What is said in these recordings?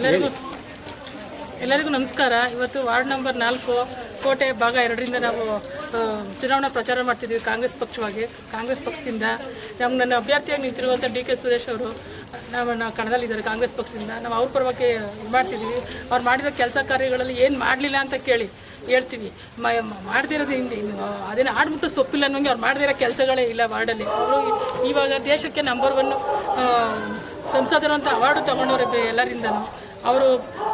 ಎಲ್ಲರಿಗೂ ಎಲ್ಲರಿಗೂ ನಮಸ್ಕಾರ. ಇವತ್ತು ವಾರ್ಡ್ ನಂಬರ್ ನಾಲ್ಕು, ಕೋಟೆ ಭಾಗ ಎರಡರಿಂದ ನಾವು ಚುನಾವಣಾ ಪ್ರಚಾರ ಮಾಡ್ತಿದ್ದೀವಿ ಕಾಂಗ್ರೆಸ್ ಪಕ್ಷವಾಗಿ. ಕಾಂಗ್ರೆಸ್ ಪಕ್ಷದಿಂದ ನಮ್ಮ ನನ್ನ ಅಭ್ಯರ್ಥಿಯಾಗಿ ನಿಂತಿರುವಂಥ ಡಿ ಕೆ ಸುರೇಶ್ ಅವರು ನಮ್ಮನ್ನು ಕಣದಲ್ಲಿದ್ದಾರೆ ಕಾಂಗ್ರೆಸ್ ಪಕ್ಷದಿಂದ. ನಾವು ಅವ್ರ ಪರವಾಗಿ ಇದು ಮಾಡ್ತಿದ್ದೀವಿ. ಅವ್ರು ಮಾಡಿರೋ ಕೆಲಸ ಕಾರ್ಯಗಳಲ್ಲಿ ಏನು ಮಾಡಲಿಲ್ಲ ಅಂತ ಕೇಳಿ ಹೇಳ್ತೀವಿ. ಮ ಮಾಡ್ದಿರೋದು ಹಿಂದೆ. ಅದೇನು ಆಡ್ಬಿಟ್ಟು ಸೊಪ್ಪಿಲ್ಲ ಅನ್ನೋಂಗೆ ಅವ್ರು ಮಾಡದಿರೋ ಕೆಲಸಗಳೇ ಇಲ್ಲ ವಾರ್ಡಲ್ಲಿ. ಅವರು ಇವಾಗ ದೇಶಕ್ಕೆ ನಂಬರ್ ಒನ್ನು ಸಂಸದರು ಅಂತ ಅವಾರ್ಡು ತೊಗೊಂಡವ್ರೆ ಎಲ್ಲರಿಂದನೂ. ಅವರು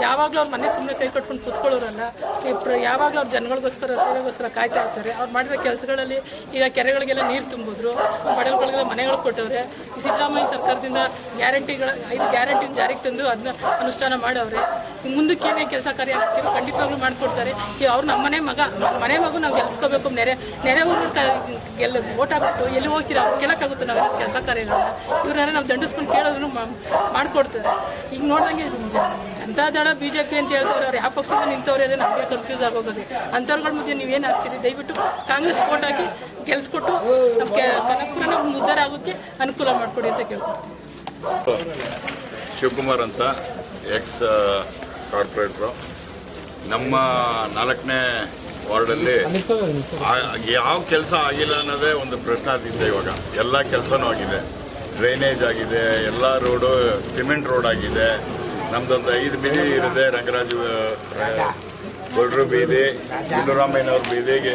ಯಾವಾಗಲೂ ಅವ್ರ ಮನೆ ಸುಮ್ಮನೆ ಕೈ ಕಟ್ಕೊಂಡು ಕುತ್ಕೊಳ್ಳೋರಲ್ಲ. ಇಬ್ಬರು ಯಾವಾಗಲೂ ಅವ್ರ ಜನಗಳಿಗೋಸ್ಕರ ಸೇವೆಗೋಸ್ಕರ ಕಾಯ್ತಾ ಇರ್ತಾರೆ. ಅವ್ರು ಮಾಡಿರೋ ಕೆಲಸಗಳಲ್ಲಿ ಈಗ ಕೆರೆಗಳಿಗೆಲ್ಲ ನೀರು ತುಂಬಿದ್ರು ಬಡವಗಳಿಗೆಲ್ಲ ಮನೆಗಳು ಕೊಟ್ಟವ್ರೆ. ಸಿದ್ದರಾಮಯ್ಯ ಸರ್ಕಾರದಿಂದ ಗ್ಯಾರಂಟಿಗಳ, ಐದು ಗ್ಯಾರಂಟಿನ ಜಾರಿಗೆ ತಂದು ಅದನ್ನ ಅನುಷ್ಠಾನ ಮಾಡವ್ರೆ. ಮುಂದಕ್ಕೆ ಏನೇ ಕೆಲಸ ಕಾರ್ಯ ಆಗ್ತೀವಿ ಖಂಡಿತವಾಗ್ಲೂ ಮಾಡಿಕೊಡ್ತಾರೆ. ಅವ್ರು ನಮ್ಮ ಮನೆ ಮಗ ಮನೆ ಮಗು ನಾವು ಗೆಲ್ಸ್ಕೋಬೇಕು. ನೆರೆ ನೆರೆ ಊರು ಗೆಲ್ಲ, ಓಟ್ ಹಾಕ್ಬಿಟ್ಟು ಎಲ್ಲಿ ಹೋಗ್ತೀರಾ? ಅವ್ರು ಕೇಳೋಕ್ಕಾಗುತ್ತೆ ನಾವು ಕೆಲಸ ಕಾರ್ಯಗಳನ್ನ. ಇವ್ರನ್ನ ನಾವು ದಂಡಿಸ್ಕೊಂಡು ಕೇಳೋದನ್ನು ಮಾಡಿಕೊಡ್ತಾರೆ ಈಗ ನೋಡ್ದಂಗೆ ಅಂತ ದಳ ಬಿ ಜೆ ಪಿ ಅಂತ ಹೇಳ್ತಾರೆ, ಅವ್ರು ಯಾವ ಪಕ್ಷದ ನಿಂತವ್ರೆ ಅದೇ ನಮಗೆ ಕನ್ಫ್ಯೂಸ್ ಆಗೋಗೋದು. ಅಂಥವ್ರುಗಳ ನೀವು ನೀವೇನು ಆಗ್ತೀರಿ ದಯವಿಟ್ಟು ಕಾಂಗ್ರೆಸ್ ವೋಟ್ ಹಾಕಿ ಗೆಲ್ಸ್ಕೊಟ್ಟು ನಮ್ಮ ಕನಕಪುರನ ಉದ್ಧಾರ ಆಗೋಕ್ಕೆ ಅನುಕೂಲ ಮಾಡಿಕೊಡಿ ಅಂತ ಕೇಳ್ಕೊಡ್ತೀನಿ. ಶಿವಕುಮಾರ್ ಅಂತ, ಎಕ್ಸ್ ಕಾರ್ಪೊರೇಟ್ರು. ನಮ್ಮ ನಾಲ್ಕನೇ ವಾರ್ಡಲ್ಲಿ ಯಾವ ಕೆಲಸ ಆಗಿಲ್ಲ ಅನ್ನೋದೇ ಒಂದು ಪ್ರಶ್ನಾತೀತ ಇವಾಗ. ಎಲ್ಲ ಕೆಲಸನೂ ಆಗಿದೆ. ಡ್ರೈನೇಜ್ ಆಗಿದೆ, ಎಲ್ಲ ರೋಡು, ಸಿಮೆಂಟ್ ರೋಡ್ ಆಗಿದೆ. ನಮ್ದೊಂದು ಐದು ಬೀದಿ ಇರುತ್ತೆ, ರಂಗರಾಜು ಗೊಡ್ರು ಬೀದಿ, ಸಿದ್ದರಾಮಯ್ಯನವ್ರ ಬೀದಿಗೆ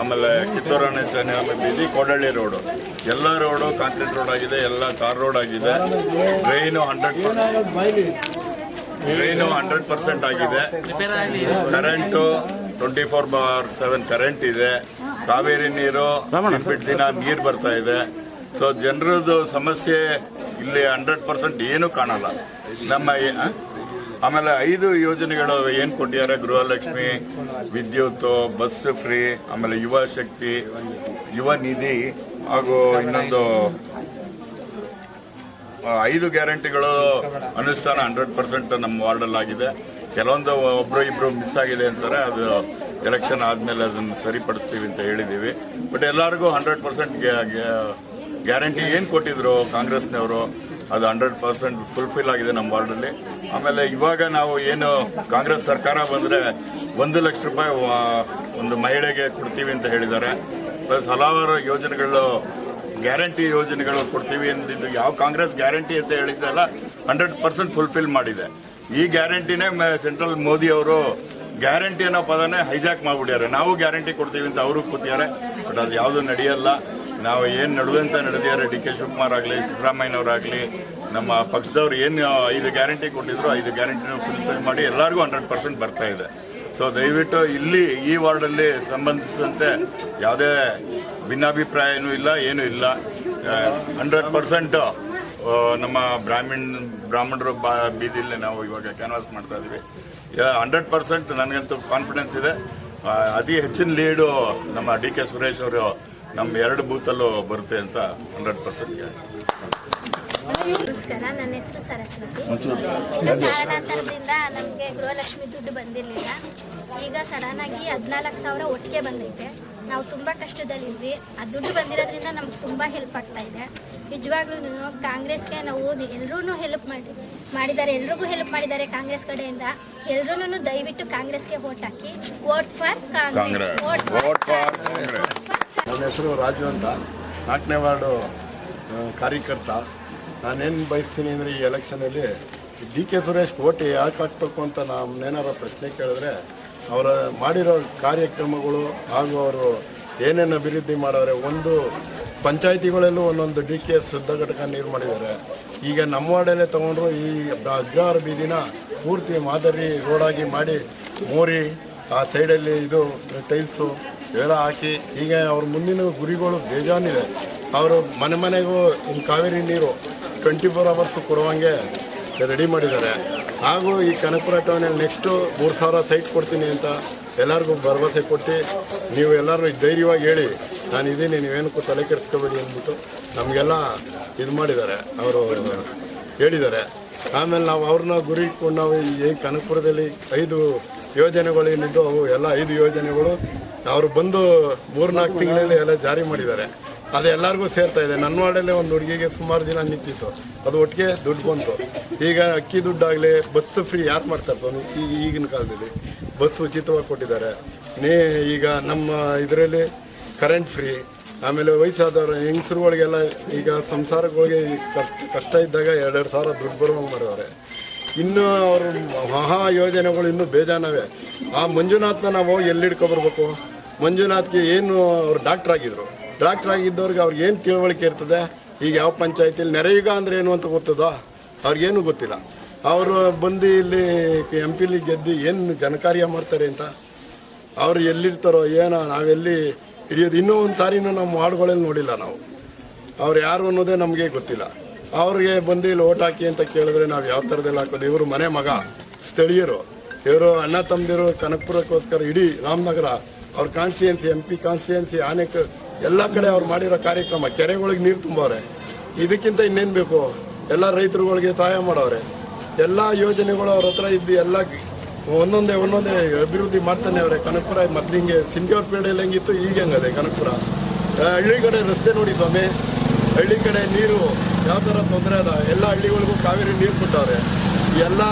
ಆಮೇಲೆ ಕಿತ್ತೂರಣ್ಣ ಚೆನ್ನಮ್ಮ ಬೀದಿ, ಕೋಡಳ್ಳಿ ರೋಡು. ಎಲ್ಲ ರೋಡು ಕಾಂಕ್ರೀಟ್ ರೋಡ್ ಆಗಿದೆ, ಎಲ್ಲ ಕಾರ್ ರೋಡ್ ಆಗಿದೆ. Drain hundred drain hundred percent ಆಗಿದೆ. Current twenty four by seven current ಇದೆ. ಕಾವೇರಿ ನೀರು ಬಿಟ್ಟು ದಿನ ನೀರು ಬರ್ತಾ ಇದೆ. ಸೊ ಜನರದ್ದು ಸಮಸ್ಯೆ ಇಲ್ಲಿ ಹಂಡ್ರೆಡ್ ಪರ್ಸೆಂಟ್ ಏನು ಕಾಣಲ್ಲ. ನಮ್ಮ ಆಮೇಲೆ ಐದು ಯೋಜನೆಗಳು ಏನು ಕೊಟ್ಟಿದ್ದಾರೆ ಗೃಹಲಕ್ಷ್ಮಿ ವಿದ್ಯುತ್ ಬಸ್ ಫ್ರೀ ಆಮೇಲೆ ಯುವ ಶಕ್ತಿ ಯುವ ನಿಧಿ ಹಾಗೂ ಇನ್ನೊಂದು ಐದು ಗ್ಯಾರಂಟಿಗಳು ಅನುಷ್ಠಾನ ಹಂಡ್ರೆಡ್ ಪರ್ಸೆಂಟ್ ನಮ್ಮ ವಾರ್ಡಲ್ಲಾಗಿದೆ. ಕೆಲವೊಂದು ಒಬ್ರು ಇಬ್ರು ಮಿಸ್ ಆಗಿದೆ ಅಂತಾರೆ, ಅದು ಎಲೆಕ್ಷನ್ ಆದಮೇಲೆ ಅದನ್ನು ಸರಿಪಡಿಸ್ತೀವಿ ಅಂತ ಹೇಳಿದ್ದೀವಿ. ಬಟ್ ಎಲ್ಲರಿಗೂ ಹಂಡ್ರೆಡ್ ಪರ್ಸೆಂಟ್ ಗ್ಯಾರಂಟಿ ಏನು ಕೊಟ್ಟಿದ್ರು ಕಾಂಗ್ರೆಸ್ನವರು, ಅದು ಹಂಡ್ರೆಡ್ ಪರ್ಸೆಂಟ್ ಫುಲ್ಫಿಲ್ ಆಗಿದೆ ನಮ್ಮ ವಾರ್ಡಲ್ಲಿ. ಆಮೇಲೆ ಇವಾಗ ನಾವು ಏನು ಕಾಂಗ್ರೆಸ್ ಸರ್ಕಾರ ಬಂದರೆ ಒಂದು ಲಕ್ಷ ರೂಪಾಯಿ ಒಂದು ಮಹಿಳೆಗೆ ಕೊಡ್ತೀವಿ ಅಂತ ಹೇಳಿದ್ದಾರೆ. ಪ್ಲಸ್ ಹಲವಾರು ಯೋಜನೆಗಳು ಗ್ಯಾರಂಟಿ ಯೋಜನೆಗಳು ಕೊಡ್ತೀವಿ ಎಂದಿದ್ದು ಯಾವ ಕಾಂಗ್ರೆಸ್ ಗ್ಯಾರಂಟಿ ಅಂತ ಹೇಳಿದ್ದಲ್ಲ ಹಂಡ್ರೆಡ್ ಪರ್ಸೆಂಟ್ ಫುಲ್ಫಿಲ್ ಮಾಡಿದೆ. ಈ ಗ್ಯಾರಂಟಿನೇ ಸೆಂಟ್ರಲ್ ಮೋದಿ ಅವರು ಗ್ಯಾರಂಟಿ ಅನ್ನೋ ಪದನೇ ಹೈಜಾಕ್ ಮಾಡಿಬಿಟ್ಟಿದ್ದಾರೆ ನಾವು ಗ್ಯಾರಂಟಿ ಕೊಡ್ತೀವಿ ಅಂತ ಅವರು ಕೂತಿದ್ದಾರೆ. ಬಟ್ ಅದು ಯಾವುದು ನಡೆಯಲ್ಲ. ನಾವು ಏನು ನಡೆದಂತ ನಡೆದಿದ್ದಾರೆ, ಡಿ ಕೆ ಶಿವಕುಮಾರ್ ಆಗಲಿ, ಸಿದ್ದರಾಮಯ್ಯನವರಾಗಲಿ, ನಮ್ಮ ಪಕ್ಷದವ್ರು ಏನು ಐದು ಗ್ಯಾರಂಟಿ ಕೊಟ್ಟಿದ್ರು ಐದು ಗ್ಯಾರಂಟಿನ ಫುಲ್ಫಿಲ್ ಮಾಡಿ ಎಲ್ಲರಿಗೂ ಹಂಡ್ರೆಡ್ ಪರ್ಸೆಂಟ್ ಬರ್ತಾ ಇದೆ. ಸೊ ದಯವಿಟ್ಟು ಇಲ್ಲಿ ಈ ವಾರ್ಡಲ್ಲಿ ಸಂಬಂಧಿಸಿದಂತೆ ಯಾವುದೇ ಭಿನ್ನಾಭಿಪ್ರಾಯನೂ ಇಲ್ಲ, ಏನೂ ಇಲ್ಲ. ಹಂಡ್ರೆಡ್ ಪರ್ಸೆಂಟ್ ನಮ್ಮ ಬ್ರಾಹ್ಮಣ್, ಬ್ರಾಹ್ಮಣರು ಬಾ ಬೀದಿಲ್ಲೇ ನಾವು ಇವಾಗ ಕ್ಯಾನ್ವಾಸ್ ಮಾಡ್ತಾ ಇದ್ದೀವಿ ಹಂಡ್ರೆಡ್ ಪರ್ಸೆಂಟ್ ನನಗಂತೂ ಕಾನ್ಫಿಡೆನ್ಸ್ ಇದೆ. ಅತಿ ಹೆಚ್ಚಿನ ಲೀಡು ನಮ್ಮ ಡಿ ಕೆ ಸುರೇಶ್ ಅವರು ನಮ್ಮ ಎರಡು ಬೂತಲ್ಲೂ ಬರುತ್ತೆ ಅಂತ ಹಂಡ್ರೆಡ್ ಪರ್ಸೆಂಟ್ ನಮಸ್ಕಾರ, ನನ್ನ ಹೆಸರು ಸರಸ್ವತಿ. ಕಾರಣಾಂತರದಿಂದ ನಮಗೆ ಗೃಹಲಕ್ಷ್ಮಿ ದುಡ್ಡು ಬಂದಿರಲಿಲ್ಲ. ಈಗ ಸಡನ್ ಆಗಿ ಹದಿನಾಲ್ಕು ಸಾವಿರ ಒಟ್ಟಿಗೆ ಬಂದೈತೆ. ನಾವು ತುಂಬ ಕಷ್ಟದಲ್ಲಿದ್ವಿ. ಆ ದುಡ್ಡು ಬಂದಿರೋದ್ರಿಂದ ನಮ್ಗೆ ತುಂಬ ಹೆಲ್ಪ್ ಆಗ್ತಾ ಇದೆ. ನಿಜವಾಗ್ಲೂ ಕಾಂಗ್ರೆಸ್ಗೆ ನಾವು ಎಲ್ಲರೂ ಹೆಲ್ಪ್ ಮಾಡಿ ಮಾಡಿದ್ದಾರೆ ಎಲ್ರಿಗೂ ಹೆಲ್ಪ್ ಮಾಡಿದ್ದಾರೆ ಕಾಂಗ್ರೆಸ್ ಕಡೆಯಿಂದ. ಎಲ್ರೂ ದಯವಿಟ್ಟು ಕಾಂಗ್ರೆಸ್ಗೆ vote hockey. Vote for Congress. Vote for ನನ್ನ ಹೆಸರು ರಾಜು ಅಂತ. ನಾಲ್ಕನೇ ವಾರ್ಡು ಕಾರ್ಯಕರ್ತ. ನಾನೇನು ಬಯಸ್ತೀನಿ ಅಂದರೆ ಈ ಎಲೆಕ್ಷನಲ್ಲಿ ಡಿ ಕೆ ಸುರೇಶ್ ಓಟ್ ಯಾಕೆ ಹಾಕ್ಬೇಕು ಅಂತ ನಮ್ಮನ್ನೇನಾರ ಪ್ರಶ್ನೆ ಕೇಳಿದ್ರೆ ಅವರ ಮಾಡಿರೋ ಕಾರ್ಯಕ್ರಮಗಳು ಹಾಗೂ ಅವರು ಏನೇನು ಅಭಿವೃದ್ಧಿ ಮಾಡವ್ರೆ ಒಂದು ಪಂಚಾಯಿತಿಗಳಲ್ಲೂ ಒಂದೊಂದು ಡಿ ಕೆ ಶುದ್ಧ ಘಟಕ ನೀರು ಮಾಡಿದ್ದಾರೆ. ಈಗ ನಮ್ಮ ವಾರ್ಡಲ್ಲೇ ತೊಗೊಂಡ್ರು ಈ ಅಗ್ರಹಾರ ಬೀದಿನ ಪೂರ್ತಿ ಮಾದರಿ ರೋಡಾಗಿ ಮಾಡಿ ಮೋರಿ, ಆ ಸೈಡಲ್ಲಿ ಇದು ಟೈಲ್ಸು ಇವೆಲ್ಲ ಹಾಕಿ ಈಗ ಅವ್ರ ಮುಂದಿನ ಗುರಿಗಳು ಬೇಜಾನಿದೆ. ಅವರು ಮನೆ ಮನೆಗೂ ಕಾವೇರಿ ನೀರು ಟ್ವೆಂಟಿ ಫೋರ್ ಅವರ್ಸ್ ಕೊಡುವಂಗೆ ರೆಡಿ ಮಾಡಿದ್ದಾರೆ. ಹಾಗೂ ಈ ಕನಕಪುರ ಟೌನಲ್ಲಿ ನೆಕ್ಸ್ಟು ಮೂರು ಸಾವಿರ ಸೈಟ್ ಕೊಡ್ತೀನಿ ಅಂತ ಎಲ್ಲರಿಗೂ ಭರವಸೆ ಕೊಟ್ಟು ನೀವು ಎಲ್ಲರೂ ಧೈರ್ಯವಾಗಿ ಹೇಳಿ, ನಾನು ಇದ್ದೀನಿ ನೀವೇನಕ್ಕೂ ತಲೆ ಕೆಡಿಸ್ಕೋಬೇಡಿ ಅಂದ್ಬಿಟ್ಟು ನಮಗೆಲ್ಲ ಇದು ಮಾಡಿದ್ದಾರೆ. ಅವರು ಹೇಳಿದ್ದಾರೆ. ಆಮೇಲೆ ನಾವು ಅವ್ರನ್ನ ಗುರಿ ಇಟ್ಕೊಂಡು ನಾವು ಈ ಕನಕಪುರದಲ್ಲಿ ಐದು ಯೋಜನೆಗಳು ಏನಿದ್ದು ಅವು ಎಲ್ಲ ಐದು ಯೋಜನೆಗಳು ಅವರು ಬಂದು ಮೂರ್ನಾಲ್ಕು ತಿಂಗಳಲ್ಲಿ ಎಲ್ಲ ಜಾರಿ ಮಾಡಿದ್ದಾರೆ. ಅದು ಎಲ್ಲರಿಗೂ ಸೇರ್ತಾ ಇದೆ. ನನ್ನ ವಾರ್ಡಲ್ಲೇ ಒಂದು ಹುಡುಗಿಗೆ ಸುಮಾರು ದಿನ ನಿಂತಿತ್ತು. ಅದು ಒಟ್ಟಿಗೆ ದುಡ್ಡು ಬಂತು. ಈಗ ಅಕ್ಕಿ ದುಡ್ಡಾಗಲಿ ಬಸ್ ಫ್ರೀ ಯಾರು ಮಾಡ್ತಾರೆ ಸ್ವಾಮಿ? ಈಗ ಈಗಿನ ಕಾಲದಲ್ಲಿ ಬಸ್ ಉಚಿತವಾಗಿ ಕೊಟ್ಟಿದ್ದಾರೆ. ನೀ, ಈಗ ನಮ್ಮ ಇದರಲ್ಲಿ ಕರೆಂಟ್ ಫ್ರೀ ಆಮೇಲೆ ವಯಸ್ಸಾದವರು, ಹೆಂಗಸ್ರುಗಳಿಗೆಲ್ಲ ಈಗ ಸಂಸಾರಗಳಿಗೆ ಕಷ್ಟ ಕಷ್ಟ ಇದ್ದಾಗ ಎರಡೆರಡು ಸಾವಿರ ದುಡ್ಡು ಬರುವಂಗೆ ಮಾಡಿದ್ದಾರೆ ಇನ್ನೂ ಅವರು ಮಹಾ ಯೋಜನೆಗಳು ಇನ್ನೂ ಬೇಜಾನವೇ. ಆ ಮಂಜುನಾಥ್ನ ನಾವು ಎಲ್ಲಿ ಹಿಡ್ಕೊಬರ್ಬೇಕು? ಮಂಜುನಾಥ್ಗೆ ಏನು ಅವ್ರು ಡಾಕ್ಟ್ರ್ ಆಗಿದ್ರು. ಡಾಕ್ಟರ್ ಆಗಿದ್ದವ್ರಿಗೆ ಅವ್ರಿಗೆ ಏನು ತಿಳುವಳಿಕೆ ಇರ್ತದೆ? ಈಗ ಯಾವ ಪಂಚಾಯತಿಲಿ ನೆರೆಯುಗ ಅಂದ್ರೆ ಏನು ಅಂತ ಗೊತ್ತದೋ? ಅವ್ರಿಗೇನು ಗೊತ್ತಿಲ್ಲ. ಅವರು ಬಂದು ಇಲ್ಲಿ ಎಂ ಪಿಲಿ ಗೆದ್ದು ಏನು ಜನಕಾರ್ಯ ಮಾಡ್ತಾರೆ ಅಂತ? ಅವ್ರು ಎಲ್ಲಿರ್ತಾರೋ ಏನೋ, ನಾವೆಲ್ಲಿ ಹಿಡಿಯೋದು? ಇನ್ನೂ ಒಂದು ಸಾರಿನೂ ನಮ್ಮ ವಾರ್ಡ್ಗಳಲ್ಲಿ ನೋಡಿಲ್ಲ ನಾವು. ಅವ್ರು ಯಾರು ಅನ್ನೋದೇ ನಮಗೆ ಗೊತ್ತಿಲ್ಲ. ಅವ್ರಿಗೆ ಬಂದು ಇಲ್ಲಿ ಓಟ್ ಹಾಕಿ ಅಂತ ಕೇಳಿದ್ರೆ ನಾವು ಯಾವ ಥರದಲ್ಲಿ ಹಾಕೋದು? ಇವರು ಮನೆ ಮಗ, ಸ್ಥಳೀಯರು. ಇವರು ಅಣ್ಣ ತಮ್ಮದಿರು ಕನಕಪುರಕ್ಕೋಸ್ಕರ ಇಡೀ ರಾಮನಗರ, ಅವ್ರ ಕಾನ್ಸ್ಟಿಟ್ಯೂನ್ಸಿ ಎಂ ಪಿ ಕಾನ್ಸ್ಟಿಟ್ಯೂನ್ಸಿ ಆನೆಕ್ ಎಲ್ಲ ಕಡೆ ಅವ್ರು ಮಾಡಿರೋ ಕಾರ್ಯಕ್ರಮ, ಕೆರೆಗಳಿಗೆ ನೀರು ತುಂಬವ್ರೆ. ಇದಕ್ಕಿಂತ ಇನ್ನೇನು ಬೇಕು? ಎಲ್ಲ ರೈತರುಗಳಿಗೆ ಸಹಾಯ ಮಾಡವ್ರೆ. ಎಲ್ಲ ಯೋಜನೆಗಳು ಅವ್ರ ಹತ್ರ ಇದ್ದು ಎಲ್ಲ ಒಂದೊಂದೇ ಒಂದೊಂದೇ ಅಭಿವೃದ್ಧಿ ಮಾಡ್ತಾನೆ ಅವ್ರೆ. ಕನಕಪುರ ಮೊದ್ಲಿಂಗೆ ಸಿಂಗೇವ್ರ ಪೇಡೆಯಲ್ಲಿ ಹೆಂಗಿತ್ತು, ಈಗ ಹೆಂಗದೆ ಕನಕಪುರ? ಹಳ್ಳಿ ಕಡೆ ರಸ್ತೆ ನೋಡಿ ಸ್ವಾಮಿ. ಹಳ್ಳಿ ಕಡೆ ನೀರು ಯಾವ ಥರ ತೊಂದರೆ ಅದ ಎಲ್ಲ ಹಳ್ಳಿಗಳಿಗೂ ಕಾವೇರಿ ನೀರು ಕೊಟ್ಟವ್ರೆ. ಎಲ್ಲ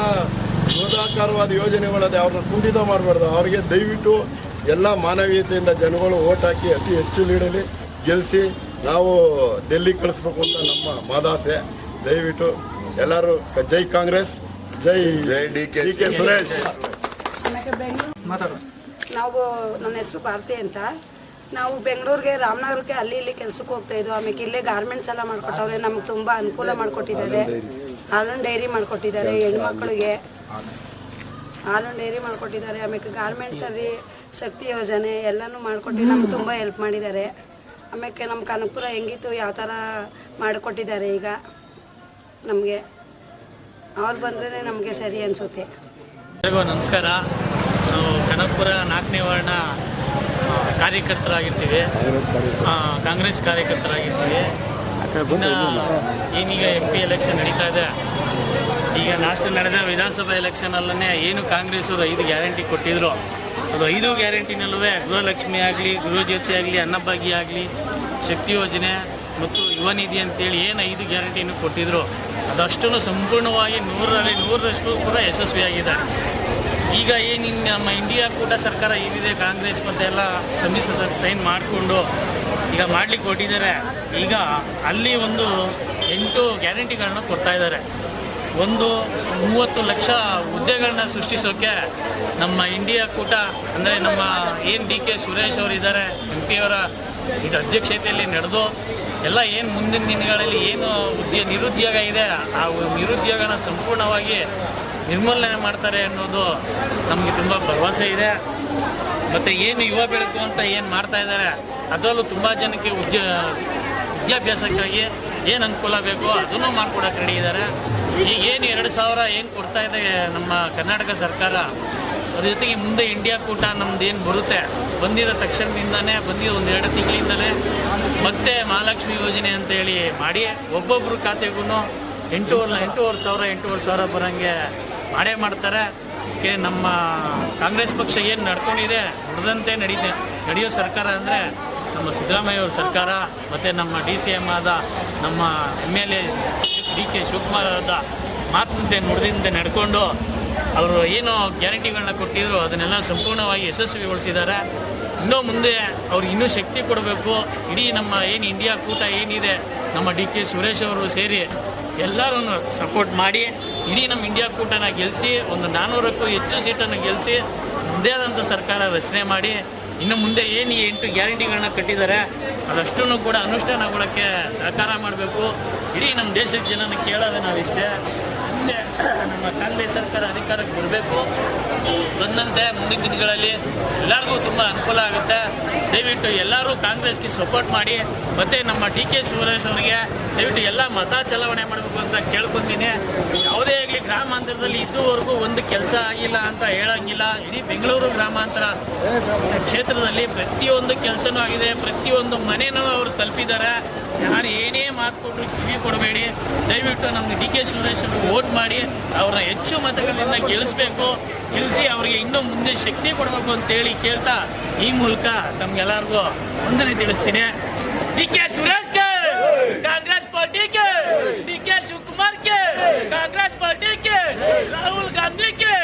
ಯೋಧಾಕಾರವಾದ ಯೋಜನೆಗಳದೆ ಅವ್ರನ್ನ ಕುಂಠಿತ ಮಾಡಬಾರ್ದು. ಅವ್ರಿಗೆ ದಯವಿಟ್ಟು ಎಲ್ಲ ಮಾನವೀಯತೆಯಿಂದ ಜನಗಳು ಓಟ್ ಹಾಕಿ ಅತಿ ಹೆಚ್ಚು ಲೀಡಲ್ಲಿ ಗೆಲ್ಲಿಸಿ ನಾವು ಡೆಲ್ಲಿ ಕಳಿಸ್ಬೇಕು ಅಂತ ನಮ್ಮ ಮಾದಾಸೆ. ದಯವಿಟ್ಟು ಎಲ್ಲರೂ ಜೈ ಕಾಂಗ್ರೆಸ್ ಜೈ ಜೈ D K D K Suresh. ನಾವು ನನ್ನ ಹೆಸರು ಭಾರತಿ ಅಂತ. ನಾವು ಬೆಂಗಳೂರಿಗೆ ರಾಮನಗರಕ್ಕೆ ಅಲ್ಲಿ ಇಲ್ಲಿ ಕೆಲಸಕ್ಕೆ ಹೋಗ್ತಾ ಇದ್ವು. ಆಮೇಲೆ ಇಲ್ಲೇ ಗಾರ್ಮೆಂಟ್ಸ್ ಎಲ್ಲ ಮಾಡ್ಕೊಟ್ಟವ್ರೆ. ನಮ್ಗೆ ತುಂಬ ಅನುಕೂಲ ಮಾಡಿಕೊಟ್ಟಿದ್ದಾರೆ. ಹಾಲನ್ ಡೈರಿ ಮಾಡಿಕೊಟ್ಟಿದ್ದಾರೆ ಹೆಣ್ಮಕ್ಳಿಗೆ. ಹಾಲನ್ ಡೈರಿ ಮಾಡಿಕೊಟ್ಟಿದ್ದಾರೆ. ಆಮೇಲೆ ಗಾರ್ಮೆಂಟ್ಸಲ್ಲಿ ಶಕ್ತಿ ಯೋಜನೆ ಎಲ್ಲನೂ ಮಾಡಿಕೊಟ್ಟು ನಮ್ಗೆ ತುಂಬ ಹೆಲ್ಪ್ ಮಾಡಿದ್ದಾರೆ. ಆಮೇಲೆ ನಮ್ಮ ಕನಕಪುರ ಹೆಂಗಿತ್ತು, ಯಾವ ಥರ ಮಾಡಿಕೊಟ್ಟಿದ್ದಾರೆ ಈಗ ನಮಗೆ? ಅವ್ರು ಬಂದ್ರೇ ನಮಗೆ ಸರಿ ಅನಿಸುತ್ತೆ. ನಮಸ್ಕಾರ. ನಾವು ಕನಕಪುರ ನಾಲ್ಕನೇ ವಾರ್ಡ್ನ ಕಾರ್ಯಕರ್ತರಾಗಿರ್ತೀವಿ. ಕಾಂಗ್ರೆಸ್ ಕಾರ್ಯಕರ್ತರಾಗಿರ್ತೀವಿ. ಏನೀಗ ಎಂ ಪಿ ಎಲೆಕ್ಷನ್ ನಡೀತಾ ಇದೆ. ಈಗ ಲಾಸ್ಟ್ ನಡೆದ ವಿಧಾನಸಭಾ ಎಲೆಕ್ಷನಲ್ಲೇ ಏನು ಕಾಂಗ್ರೆಸ್ಸವರು ಐದು ಗ್ಯಾರಂಟಿ ಕೊಟ್ಟಿದ್ರು. ಅದು ಐದು ಗ್ಯಾರಂಟಿನಲ್ಲೂ ಗೃಹಲಕ್ಷ್ಮಿ ಆಗಲಿ, ಗೃಹಜ್ಯೋತಿ ಆಗಲಿ ಅನ್ನಭಾಗ್ಯ ಆಗಲಿ, ಶಕ್ತಿ ಯೋಜನೆ ಮತ್ತು ಯುವ ನಿಧಿ ಅಂತೇಳಿ ಏನು ಐದು ಗ್ಯಾರಂಟಿನೂ ಕೊಟ್ಟಿದ್ರು. ಅದಷ್ಟನ್ನು ಸಂಪೂರ್ಣವಾಗಿ ನೂರರಲ್ಲಿ ನೂರರಷ್ಟು ಕೂಡ ಯಶಸ್ವಿಯಾಗಿದೆ ಈಗ ಏನು ನಮ್ಮ ಇಂಡಿಯಾ ಕೂಡ ಸರ್ಕಾರ ಏನಿದೆ, ಕಾಂಗ್ರೆಸ್ ಮತ್ತು ಎಲ್ಲ ಸಮ್ಮಿಶ್ರ ಸೈನ್ ಮಾಡಿಕೊಂಡು ಈಗ ಮಾಡಲಿಕ್ಕೆ ಕೊಟ್ಟಿದ್ದಾರೆ. ಈಗ ಅಲ್ಲಿ ಒಂದು ಎಂಟು ಗ್ಯಾರಂಟಿಗಳನ್ನ ಕೊಡ್ತಾ ಇದ್ದಾರೆ. ಒಂದು ಮೂವತ್ತು ಲಕ್ಷ ಹುದ್ದೆಗಳನ್ನ ಸೃಷ್ಟಿಸೋಕೆ ನಮ್ಮ ಇಂಡಿಯಾ ಕೂಟ, ಅಂದರೆ ನಮ್ಮ ಏನು ಡಿ ಕೆ ಸುರೇಶ್ ಅವರು ಇದ್ದಾರೆ ಎಂ ಪಿ ಅವರ ಇದು ಅಧ್ಯಕ್ಷತೆಯಲ್ಲಿ ನಡೆದು, ಎಲ್ಲ ಏನು ಮುಂದಿನ ದಿನಗಳಲ್ಲಿ ಏನು ಉದ್ಯ, ನಿರುದ್ಯೋಗ ಇದೆ, ಆ ನಿರುದ್ಯೋಗನ ಸಂಪೂರ್ಣವಾಗಿ ನಿರ್ಮೂಲನೆ ಮಾಡ್ತಾರೆ ಅನ್ನೋದು ನಮಗೆ ತುಂಬ ಭರವಸೆ ಇದೆ. ಮತ್ತು ಏನು ಯುವ ಬೆಳಕು ಅಂತ ಏನು ಮಾಡ್ತಾ ಇದ್ದಾರೆ, ಅದರಲ್ಲೂ ತುಂಬ ಜನಕ್ಕೆ ಉದ್ಯ, ವಿದ್ಯಾಭ್ಯಾಸಕ್ಕಾಗಿ ಏನು ಅನುಕೂಲ ಬೇಕೋ, ಅದನ್ನು ಮಾಡಿಕೊಡೋಕೆ ರೆಡಿ ಇದ್ದಾರೆ. ಈಗ ಏನು ಎರಡು ಸಾವಿರ ಏನು ಕೊಡ್ತಾ ಇದೆ ನಮ್ಮ ಕರ್ನಾಟಕ ಸರ್ಕಾರ? ಅದ್ರ ಜೊತೆಗೆ ಮುಂದೆ ಇಂಡಿಯಾ ಕೂಟ ನಮ್ದು ಏನು ಬರುತ್ತೆ? ಬಂದಿರೋ ತಕ್ಷಣದಿಂದನೇ, ಬಂದಿರೋ ಒಂದು ಎರಡು ತಿಂಗಳಿಂದಲೇ ಮತ್ತೆ ಮಹಾಲಕ್ಷ್ಮಿ ಯೋಜನೆ ಅಂತೇಳಿ ಮಾಡಿ ಒಬ್ಬೊಬ್ಬರು ಖಾತೆಗೂ ಎಂಟೂವರೆ ಎಂಟೂವರೆ ಸಾವಿರ ಎಂಟೂವರೆ ಸಾವಿರ ಬರೋಂಗೆ ಮಾಡೇ ಮಾಡ್ತಾರೆ. ಕೆ ನಮ್ಮ ಕಾಂಗ್ರೆಸ್ ಪಕ್ಷ ಏನು ನಡ್ಕೊಂಡಿದೆ, ನಡೆದಂತೆ ನಡೀತೆ, ನಡೆಯೋ ಸರ್ಕಾರ ಅಂದರೆ ನಮ್ಮ ಸಿದ್ದರಾಮಯ್ಯ ಸರ್ಕಾರ ಮತ್ತು ನಮ್ಮ ಡಿ ಸಿ ಎಂ ಆದ ನಮ್ಮ M L A D K Shivakumar ಆದ ಮಾತಿನಂತೆ ನುಡಿದಂತೆ ನಡ್ಕೊಂಡು ಅವರು ಏನು ಗ್ಯಾರಂಟಿಗಳನ್ನ ಕೊಟ್ಟಿದ್ರು ಅದನ್ನೆಲ್ಲ ಸಂಪೂರ್ಣವಾಗಿ ಯಶಸ್ವಿಗೊಳಿಸಿದ್ದಾರೆ. ಇನ್ನೂ ಮುಂದೆ ಅವ್ರು ಇನ್ನೂ ಶಕ್ತಿ ಕೊಡಬೇಕು. ಇಡೀ ನಮ್ಮ ಏನು ಇಂಡಿಯಾ ಕೂಟ ಏನಿದೆ, ನಮ್ಮ ಡಿ ಕೆ ಸುರೇಶ್ ಅವರು ಸೇರಿ ಎಲ್ಲರೂ ಸಪೋರ್ಟ್ ಮಾಡಿ, ಇಡೀ ನಮ್ಮ ಇಂಡಿಯಾ ಕೂಟನ ಗೆಲ್ಲಿಸಿ ಒಂದು ನಾನ್ನೂರಕ್ಕೂ ಹೆಚ್ಚು ಸೀಟನ್ನು ಗೆಲ್ಲಿಸಿ ಮುಂದೆ ಆದಂಥ ಸರ್ಕಾರ ರಚನೆ ಮಾಡಿ ಇನ್ನು ಮುಂದೆ ಏನು ಈ ಎಂಟು ಗ್ಯಾರಂಟಿಗಳನ್ನ ಕಟ್ಟಿದ್ದಾರೆ ಅದಷ್ಟನ್ನು ಕೂಡ ಅನುಷ್ಠಾನಗೊಳ್ಳೋಕ್ಕೆ ಸಹಕಾರ ಮಾಡಬೇಕು. ಇಡೀ ನಮ್ಮ ದೇಶದ ಜನನ ಕೇಳೋದು ನಾವಿಷ್ಟೇ. ಮುಂದೆ ನಮ್ಮ ಕಾಂಗ್ರೆಸ್ ಸರ್ಕಾರ ಅಧಿಕಾರಕ್ಕೆ ಬರಬೇಕು. ಬಂದಂತೆ ಮುಂದಿನ ದಿನಗಳಲ್ಲಿ ಎಲ್ಲರಿಗೂ ತುಂಬ ಅನುಕೂಲ ಆಗುತ್ತೆ. ದಯವಿಟ್ಟು ಎಲ್ಲರೂ ಕಾಂಗ್ರೆಸ್ಗೆ ಸಪೋರ್ಟ್ ಮಾಡಿ. ಮತ್ತೆ ನಮ್ಮ ಡಿ ಕೆ ಸುರೇಶ್ ಅವರಿಗೆ ದಯವಿಟ್ಟು ಎಲ್ಲ ಮತ ಚಲಾವಣೆ ಮಾಡಬೇಕು ಅಂತ ಕೇಳ್ಕೊತೀನಿ. ಯಾವುದೇ ಆಗಲಿ ಗ್ರಾಮಾಂತರದಲ್ಲಿ ಇದುವರೆಗೂ ಒಂದು ಕೆಲಸ ಆಗಿಲ್ಲ ಅಂತ ಹೇಳಂಗಿಲ್ಲ. ಇಡೀ ಬೆಂಗಳೂರು ಗ್ರಾಮಾಂತರ ಕ್ಷೇತ್ರದಲ್ಲಿ ಪ್ರತಿಯೊಂದು ಕೆಲಸನೂ ಆಗಿದೆ. ಪ್ರತಿಯೊಂದು ಮನೆಯೂ ಅವರು ತಲುಪಿದ್ದಾರೆ. ಯಾರು ಏನೇ ಮಾತುಕೊಂಡು ಕಿವಿ ಕೊಡಬೇಡಿ. ದಯವಿಟ್ಟು ನಮಗೆ ಡಿ ಕೆ ಸುರೇಶ್ ಅವರು ವೋಟ್ ಮಾಡಿ, ಅವ್ರನ್ನ ಹೆಚ್ಚು ಮತಗಳಿಂದ ಗೆಲ್ಲಿಸಬೇಕು. ಗೆಲ್ಲಿಸಿ ಅವರಿಗೆ ಇನ್ನೂ ಮುಂದೆ ಶಕ್ತಿ ಕೊಡಬೇಕು ಅಂತೇಳಿ ಕೇಳ್ತಾ ಈ ಮೂಲಕ ತಮಗೆಲ್ಲರಿಗೂ ವಂದನೆ ತಿಳಿಸ್ತೀನಿ. D K Suresh Congress party K D K Shivakumar ಕೆ ಕಾಂಗ್ರೆಸ್ ಪಾರ್ಟಿ ಕೆ ರಾಹುಲ್ ಗಾಂಧಿ ಕೆ